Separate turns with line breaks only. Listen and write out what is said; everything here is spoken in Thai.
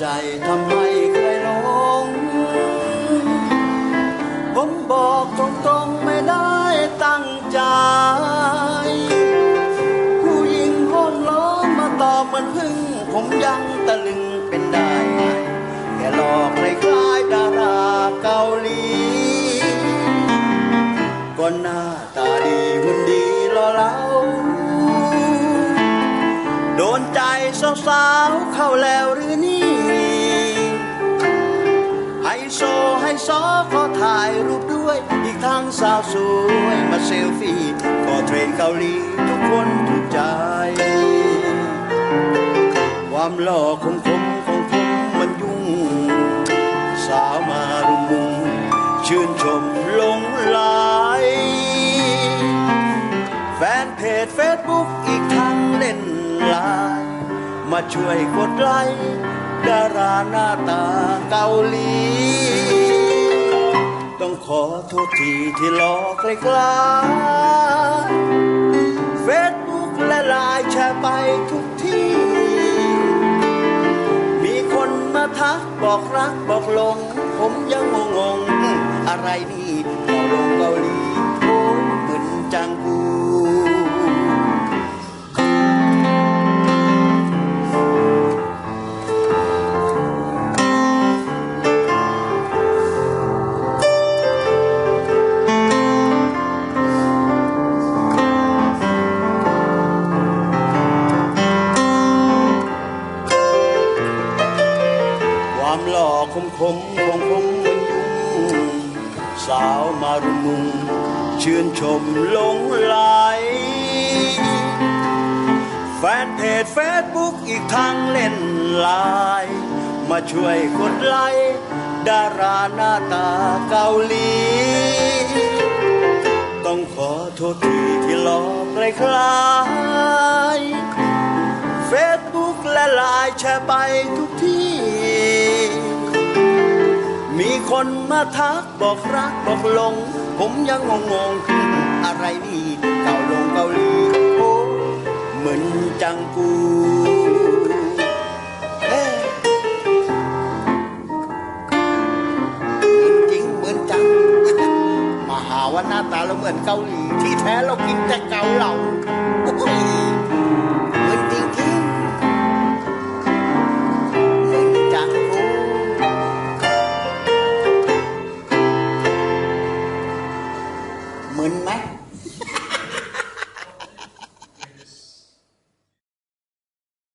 ใจทำให้ใครหลง ผมบอกตรงๆไม่ได้ตั้งใจ ผู้หญิงคนล้อมาตอบเหมือนพึ่ง ผมยังตะลึงเป็นได้ไงแค่หลอกในคล้ายดาราเกาหลีก็หน้าตาดีหุ่นดีรอเล้าโดนใจสาวๆเข้าแล้วหรือนี่ ไฮซอขอถ่ายรูปด้วย อีกทั้งสาวสวยมาเซลฟี่ขอเทรนเกาหลีทุกคนถูกใจ ความหล่อคงคมคงคมมันยุ่ง สาวมารุมมุงชื่นชมลงไหลแฟนเพจเฟซบุ๊กอีกทั้งเล่นไลน์มาช่วยกดไลค์ดาราหน้าตาเกาหลี ขอโทษทีที่หลอกไกลๆเฟซบุ๊กและไลน์แชร์ไปทุกที่ มีคนมาทักบอกรักบอกลง ผมยังงงงๆอะไรนี่เราลงเกาหลี คมคมคงคงมันยุ่งสาวมารุมุงชื่นชมหลงไหลแฟนเพจเฟซบุ๊กอีกทางเล่นไลน์มาช่วยกดไลค์ดาราหน้าตาเกาหลี ต้องขอโทษทีที่หลอกไลคลายเฟซบุ๊กและไลน์แชร์ไปทุกที่ มีคนมาทักบอกรักบอกลง ผมยังงงงๆอะไรนี่เกาลงเกาหลีโอ้เหมือนจังกูเอ๊ะเหมือนจริงเหมือนจัง มาหาว่าหน้าตาเราเหมือนเกาหลีที่แท้เรากินแต่เกาเหลา มึนไหม